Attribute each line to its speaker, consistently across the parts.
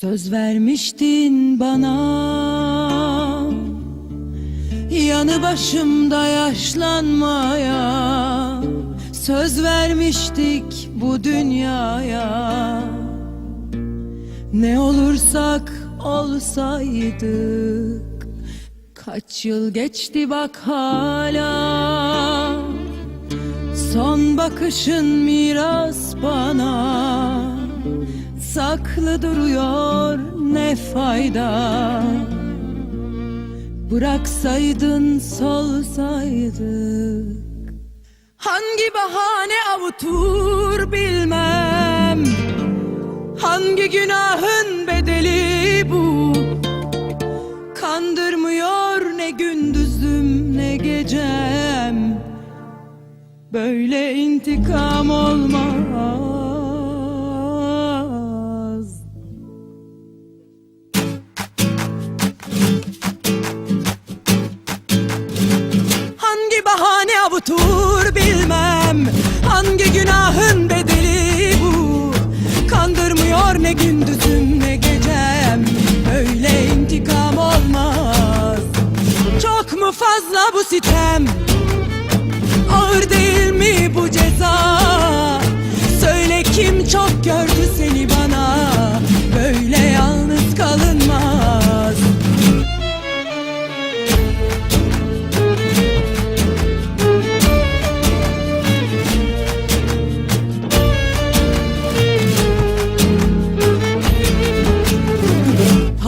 Speaker 1: Söz vermiştin bana. Yanı başımda yaşlanmaya. Söz vermiştik bu dünyaya. Ne olursak olsaydık. Kaç yıl geçti bak hala. Son bakışın miras bana Saklı duruyor ne fayda? Bıraksaydın solsaydık Hangi bahane avutur bilmem. Hangi günahın bedeli bu? Kandırmıyor ne gündüzüm ne gecem. Böyle intikam olmaz Kandırmıyor ne gündüzüm ne gecem Böyle intikam olmaz. Çok mu fazla bu sitem? Ağır değil mi bu ceza? Söyle kim çok gördü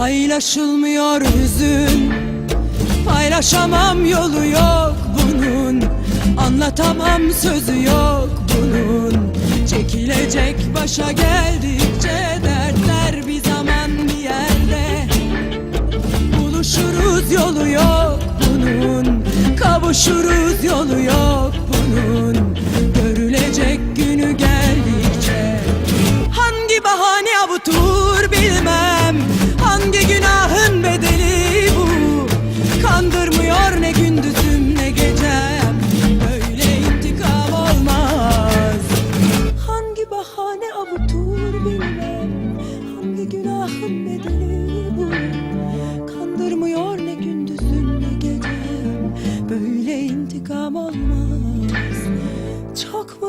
Speaker 1: Paylaşılmıyor hüzün. Paylaşamam yolu yok bunun. Anlatamam sözü yok bunun. Çekilecek başa geldikçe dertler bir zaman bir yerde. Buluşuruz yolu yok bunun. Kavuşuruz yolu yok bunun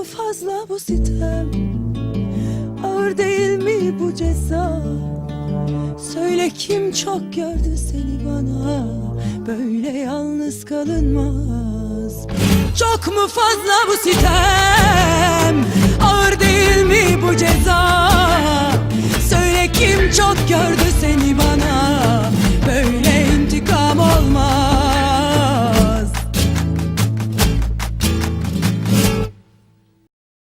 Speaker 1: mu fazla bu sitem? Ağır değil mi bu ceza? Söyle kim çok gördü seni bana Böyle yalnız kalınmaz Çok mu fazla bu sitem? Ağır değil mi bu ceza? Söyle kim çok gördü